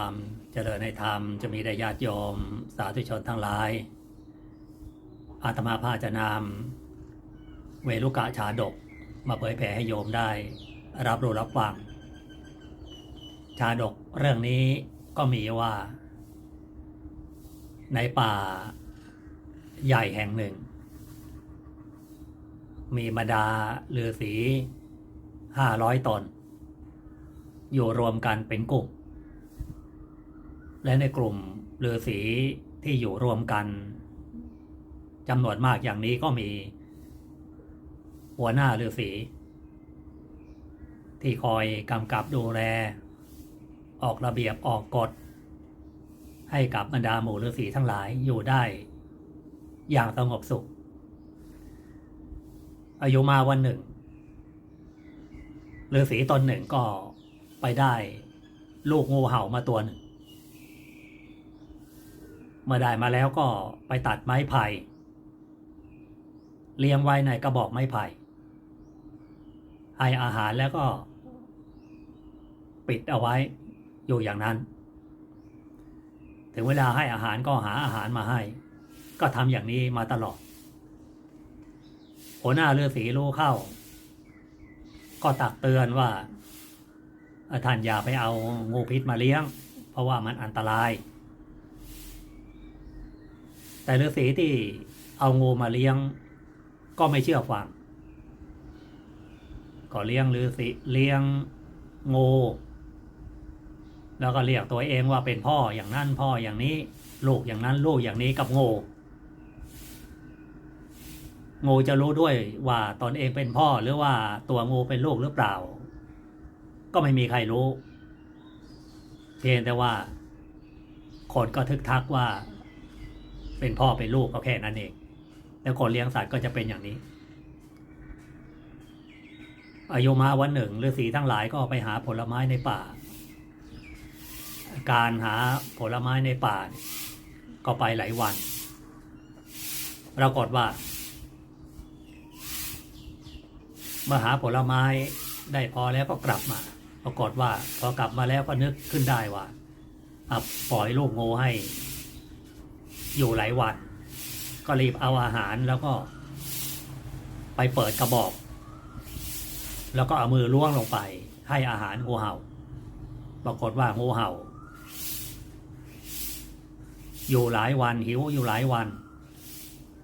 ความ เจริญในธรรมจะมีได้ญาติโยม สาธุชนทั้งหลาย อาตมาภาจะนำเวลุกะชาดก มาเผยแผ่ให้โยมได้ รับรู้รับฟัง ชาดกเรื่องนี้ก็มีว่า ในป่าใหญ่แห่งหนึ่ง มีบรรดาฤาษีห้าร้อยตน อยู่รวมกันเป็นกลุ่ม และในกลุ่มฤาษีที่อยู่รวมกันจำนวนมากอย่างนี้ก็มี หัวหน้าฤาษีที่คอยกำกับดูแล ออกระเบียบออกกฎ ให้กับบรรดาหมู่ฤาษีทั้งหลายอยู่ได้ อย่างสงบสุข อายุมาวันหนึ่งฤาษีตนหนึ่งก็ไปได้ ลูกงูเห่ามาตัวหนึ่ง มื่อได้มาแล้วก็ไปตัดไม้ไผ่เลี้ยงไว้ในกระบอกไม้ไผ่ให้อาหารแล้วก็ ปิดเอาไว้อยู่อย่างนั้น ถึงเวลาให้อาหารก็หาอาหารมาให้ ก็ทำอย่างนี้มาตลอดหัวหน้าฤาษีรู้เข้า ก็ตักเตือนว่าท่านอย่าไปเอางูพิษมาเลี้ยง เพราะว่ามันอันตราย แต่ฤาษีที่เอางูมาเลี้ยง ก็ไม่เชื่อฟังก็เลี้ยงฤาษีเลี้ยงงูแล้วก็เรียกตัวเองว่าเป็นพ่ออย่างนั้นพ่ออย่างนี้ ลูกอย่างนั้นลูกอย่างนี้กับงูงูจะรู้ด้วยว่าตนเองเป็นพ่อหรือว่าตัวงูเป็นลูกหรือเปล่า ก็ไม่มีใครรู้ เพียงแต่ว่าคนก็ทึกทักว่า เป็นพ่อเป็นลูกก็แค่นั้นเอง แล้วคนเลี้ยงสัตว์ก็จะเป็นอย่างนี้อายุมาวันหนึ่งฤาษีทั้งหลายก็ไปหาผลไม้ในป่า การหาผลไม้ในป่า ก็ไปหลายวันปรากฏว่า เมื่อหาผลไม้ได้พอแล้วก็กลับมา ปรากฏว่าพอกลับมาแล้วก็นึกขึ้นได้ว่าอับปล่อยลูกงูให้ อยู่หลายวัน ก็รีบเอาอาหารแล้วก็ ไปเปิดกระบอก แล้วก็เอามือล้วงลงไป ให้อาหารงูเห่า ปรากฏว่างูเห่า อยู่หลายวันหิวอยู่หลายวัน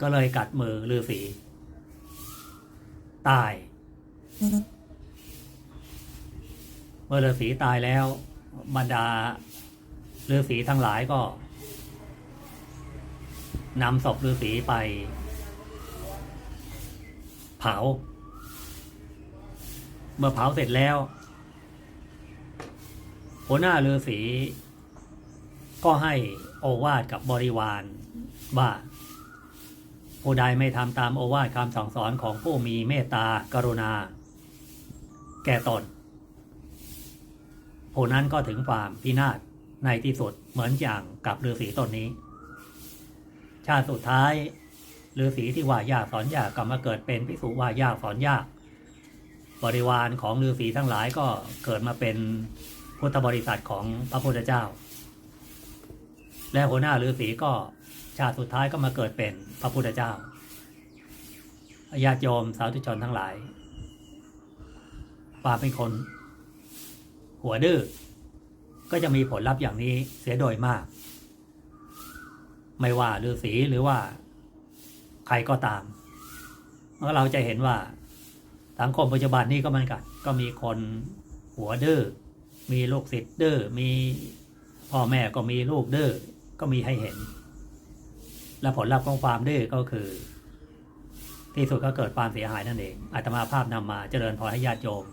ก็เลยกัดมือฤาษีตาย เมื่อฤาษีตายแล้วบรรดาฤาษีทั้งหลายก็ นำศพฤาษีไป เผา เมื่อเผาเสร็จแล้ว หัวหน้าฤาษีก็ให้โอวาทกับบริวารว่าผู้ใดไม่ทำตามโอวาทคำสั่งสอนของผู้มีเมตตากรุณา แก่ตนผู้นั้นก็ถึงความพินาศในที่สุดเหมือนอย่างกับฤาษีตนนี้ ชาติสุดท้ายฤาษีที่ว่ายากสอนยากกลับมาเกิดเป็นพิสุว่ายากสอนยาก บริวารของฤาษีทั้งหลายก็เกิดมาเป็นพุทธบริษัทของพระพุทธเจ้า และหัวหน้าฤาษีก็ชาติสุดท้ายก็มาเกิดเป็นพระพุทธเจ้าญาติโยมสาธุชนทั้งหลายป่าเป็นคน หัวดื้อก็จะมีผลลัพธ์อย่างนี้เสียโดยมาก ไม่ว่าฤาษีหรือว่าใครก็ตามเราเราจะเห็นว่าสังคมปัจจุบันนี้ก็มือนกันก็มีคนหัวดื้อมีลูกศิษย์ดื้อมีพ่อแม่ก็มีลูกดื้อก็มีให้เห็น และผลลัพธ์ของความดื้อก็คือ ที่สุดก็เกิดความเสียหายนั่นเองอาตมาภาพนำมาเจริญพรให้ญาติโยม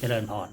เจริญพร